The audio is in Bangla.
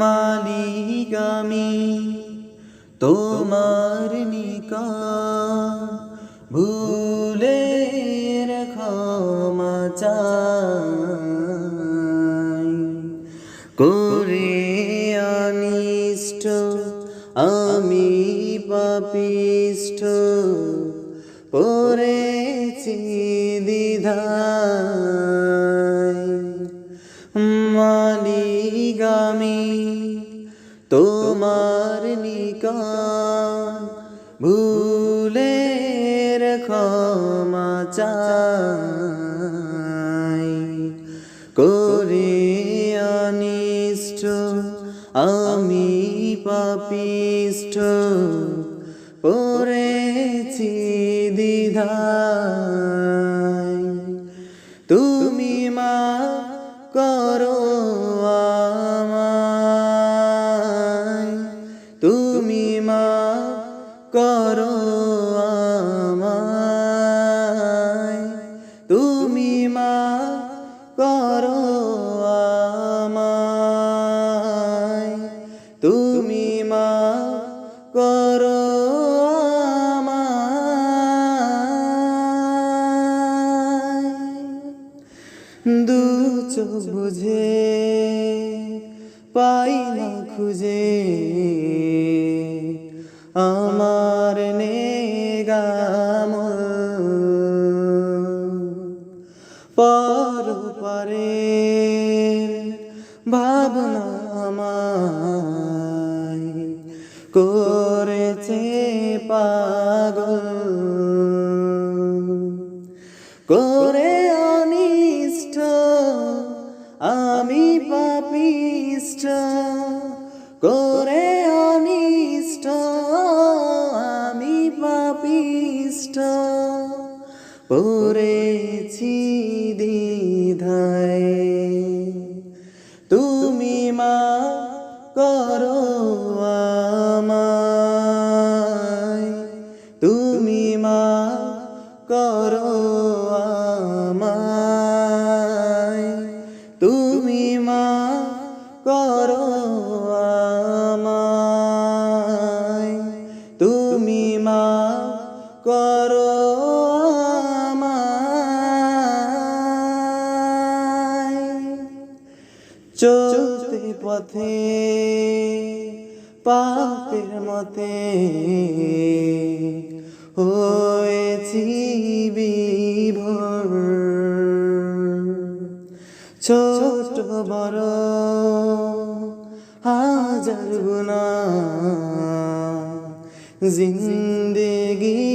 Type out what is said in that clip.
মালিক আমি তোমার নিকা ভুলে ক্ষমা চাই আমি পাপিষ্ঠ পড়েছি দ্বিধায়। মালিগামি তোমার নিকান ভুলের ক্ষমা চাই। করে পাপিষ্ঠ পড়েছি দ্বিধায় তুমি মা করো আমায় তুমি মা করো আমায় তুমি মা করো তুমি মা করো দু চোখ বুঝে, পাই না খুঁজে। আমার নেগাম পর পারে ভাবনা আমায় করেছে পাগল। করে অনিষ্ট, আমি পাপিষ্ট। করে অনিষ্ট, আমি পাপিষ্ট। পড়েছি দ্বিধায়। তুমি মা করো করো আমায়। তুমি মা করো আমায়। তুমি মা করো আমায়। চলতে পথে, পাপের মতে হয়েছি বিভোর ছোট বড় হাজার গুণা জিন্দেগি